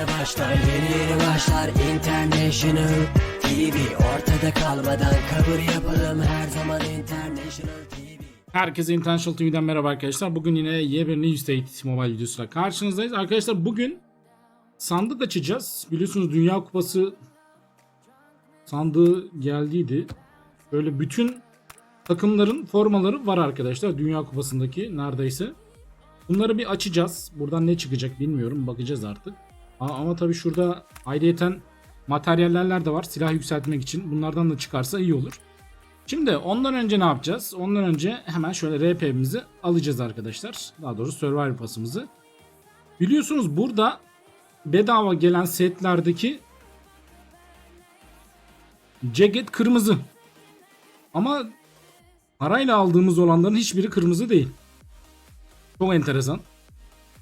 yeni başlar Yeni yeni başlar International TV Ortada kalmadan kabul yapalım Her zaman International TV Herkese International TV'den merhaba arkadaşlar. Bugün yine yepyeni State Mobile videosuyla karşınızdayız. Arkadaşlar bugün sandık açacağız. Biliyorsunuz Dünya Kupası sandığı geldiydi. Böyle bütün takımların formaları var arkadaşlar. Dünya Kupası'ndaki neredeyse. Bunları bir açacağız. Buradan ne çıkacak bilmiyorum. Bakacağız artık. Ama tabii şurada ayrıyeten materyaller de var. Silah yükseltmek için. Bunlardan da çıkarsa iyi olur. Şimdi ondan önce ne yapacağız? Ondan önce hemen şöyle RP'mizi alacağız arkadaşlar. Daha doğrusu Survivor pasımızı. Biliyorsunuz burada bedava gelen setlerdeki ceket kırmızı. Ama parayla aldığımız olanların hiçbiri kırmızı değil. Çok enteresan.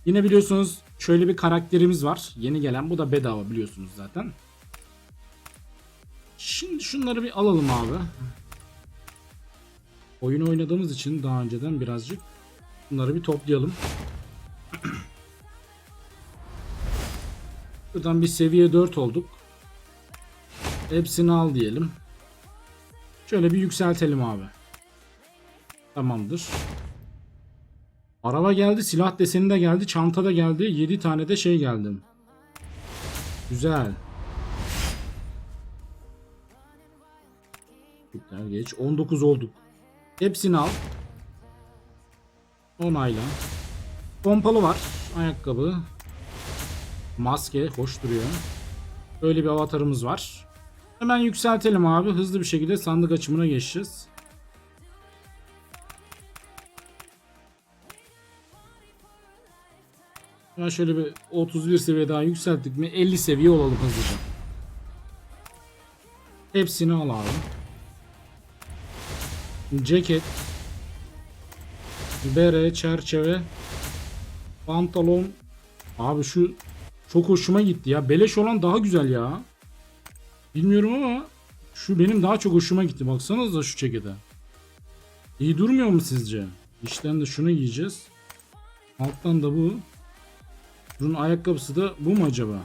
Yine biliyorsunuz şöyle bir karakterimiz var. Yeni gelen bu da bedava biliyorsunuz zaten. Şimdi şunları bir alalım abi. Oyun oynadığımız için daha önceden birazcık bunları bir toplayalım. Buradan bir seviye 4 olduk. Hepsini al diyelim. Şöyle bir yükseltelim abi. Tamamdır. Araba geldi, silah deseni de geldi, çanta da geldi, 7 tane de şey geldi. Güzel. Süper geç. 19 olduk. Hepsini al. Onayla. Pompalı var. Ayakkabı. Maske. Hoş duruyor. Böyle bir avatarımız var. Hemen yükseltelim abi. Hızlı bir şekilde sandık açımına geçeceğiz. Ya şöyle bir 31 seviye daha yükselttik mi 50 seviye olalım hızlıca. Hepsini al abi. Ceket. Bere, çerçeve. Pantolon. Abi şu çok hoşuma gitti ya. Beleş olan daha güzel ya. Bilmiyorum ama şu benim daha çok hoşuma gitti. Baksanıza şu cekete. İyi durmuyor mu sizce? İçten de şunu giyeceğiz. Alttan da bu. Bunun ayakkabısı da bu mu acaba?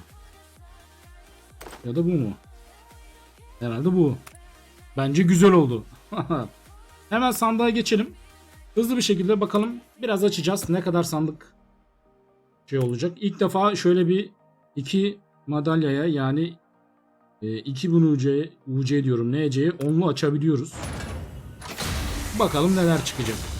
Ya da bu mu? Herhalde bu. Bence güzel oldu. Hemen sandığa geçelim. Hızlı bir şekilde bakalım. Biraz açacağız. Ne kadar sandık şey olacak. İlk defa şöyle bir iki madalyaya yani e, iki bunu UC, UC diyorum NC'ye onlu açabiliyoruz. Bakalım neler çıkacak.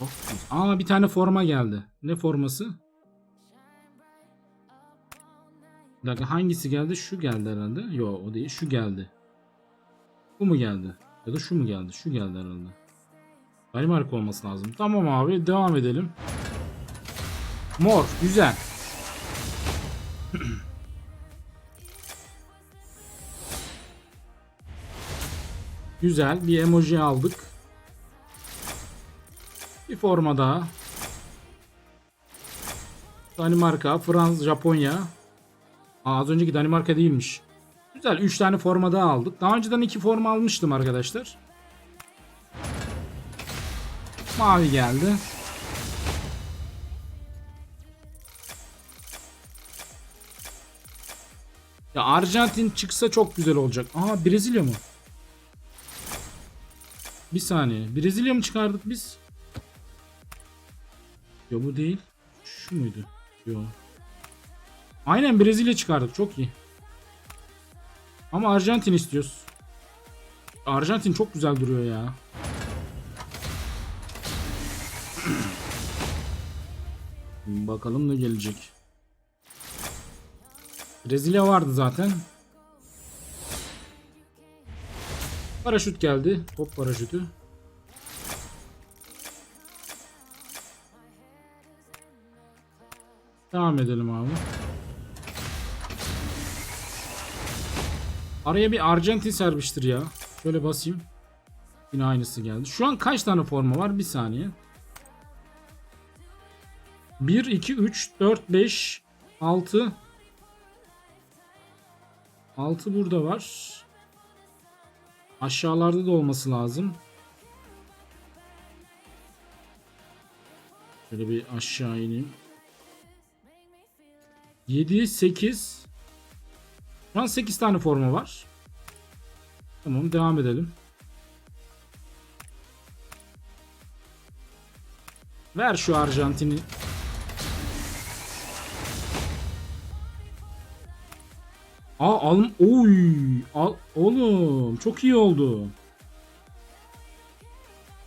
Güzel. Aa bir tane forma geldi. Ne forması? Bir dakika hangisi geldi? Şu geldi herhalde. Yo o değil. Şu geldi. Bu mu geldi? Ya da şu mu geldi? Şu geldi herhalde. Danimarka olması lazım. Tamam abi devam edelim. Mor. Güzel. Güzel. Bir emoji aldık. Bir forma daha. Danimarka, Fransa, Japonya. Aa, az önceki Danimarka değilmiş. Güzel 3 tane forma daha aldık. Daha önceden 2 forma almıştım arkadaşlar. Mavi geldi. Ya Arjantin çıksa çok güzel olacak. Aha Brezilya mı? Bir saniye. Brezilya mı çıkardık biz? Yo bu değil. Şu muydu? Yo. Aynen Brezilya çıkardık. Çok iyi. Ama Arjantin istiyoruz. Arjantin çok güzel duruyor ya. Bakalım ne gelecek. Brezilya vardı zaten. Paraşüt geldi. Top paraşütü. Devam edelim abi. Araya bir Arjantin sermiştir ya. Şöyle basayım. Yine aynısı geldi. Şu an kaç tane forma var? Bir saniye. 1, 2, 3, 4, 5, 6. 6 burada var. Aşağılarda da olması lazım. Şöyle bir aşağı ineyim. 7, 8. Şu an 8 tane forma var. Tamam devam edelim. Ver şu Arjantin'i. Aa al oy al oğlum çok iyi oldu.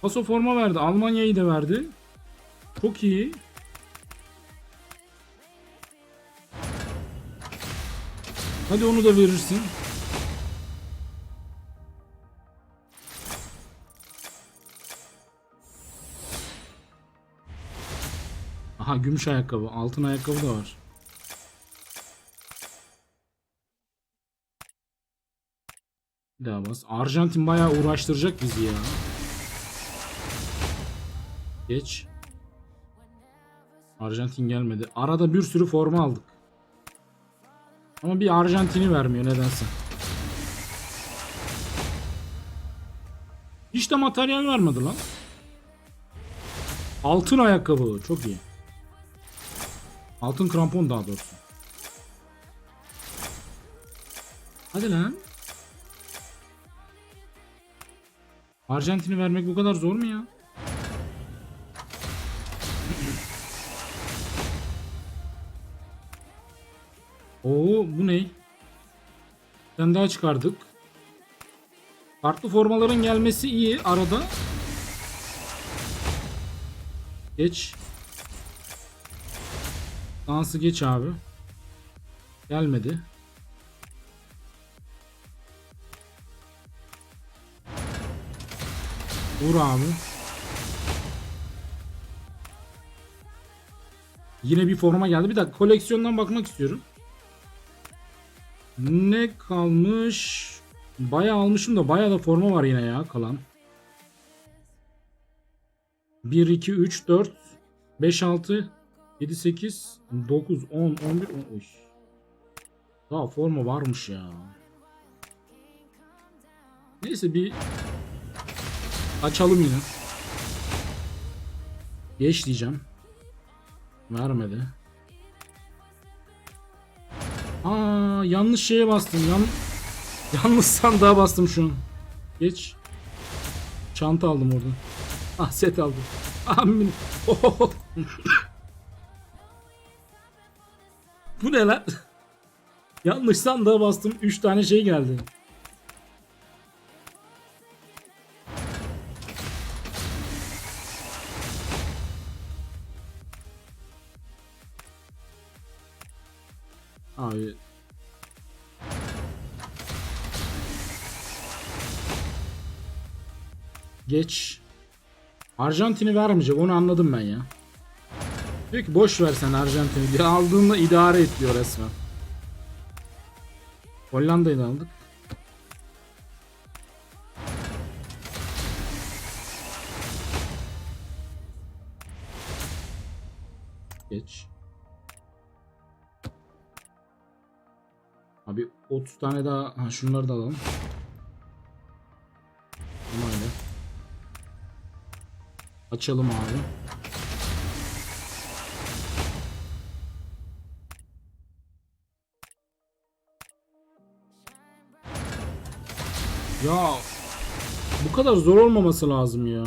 Paso forma verdi. Almanya'yı da verdi. Çok iyi. Hadi onu da verirsin. Aha gümüş ayakkabı. Altın ayakkabı da var. Bir daha bas. Arjantin bayağı uğraştıracak bizi ya. Geç. Arjantin gelmedi. Arada bir sürü forma aldık. Ama bir Arjantin'i vermiyor nedense. Hiç de materyal vermedi lan. Altın ayakkabı. Çok iyi. Altın krampon daha doğrusu. Hadi lan. Arjantin'i vermek bu kadar zor mu ya? Oo bu ne? Sen daha çıkardık. Farklı formaların gelmesi iyi arada. Geç. Dansı geç abi. Gelmedi. Vur abi. Yine bir forma geldi. Bir dakika koleksiyondan bakmak istiyorum. Ne kalmış? Bayağı almışım da bayağı da forma var yine ya kalan. 1, 2, 3, 4, 5, 6, 7, 8, 9, 10, 11, 10. Oy. Daha forma varmış ya. Neyse bir açalım yine. Geç diyeceğim. Vermedi. Aa yanlış şeye bastım. Yan yanlış sandığa bastım şu an. Geç. Çanta aldım oradan. Ah set aldım. Amin. Oh. Bu ne lan? yanlış sandığa bastım. 3 tane şey geldi. Abi Geç. Arjantin'i vermeyecek onu anladım ben ya. Diyor ki boş ver sen Arjantin'i diye aldığında idare et diyor resmen. Hollanda'yı da aldık. Geç. Abi 30 tane daha ha, şunları da alalım. Ama öyle. Açalım abi. Ya bu kadar zor olmaması lazım ya.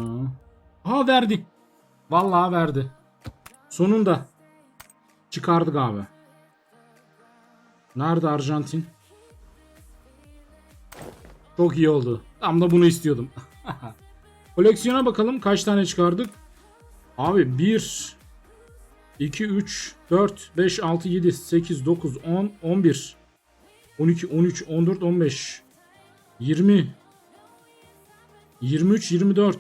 Ha verdi. Vallahi verdi. Sonunda çıkardık abi. Nerede Arjantin? Çok iyi oldu. Tam da bunu istiyordum. Koleksiyona bakalım kaç tane çıkardık. Abi 1 2 3 4 5 6 7 8 9 10 11 12 13 14 15 20 23 24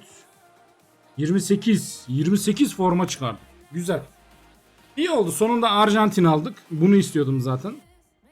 28 28 forma çıkardık. Güzel. İyi oldu. Sonunda Arjantin aldık. Bunu istiyordum zaten.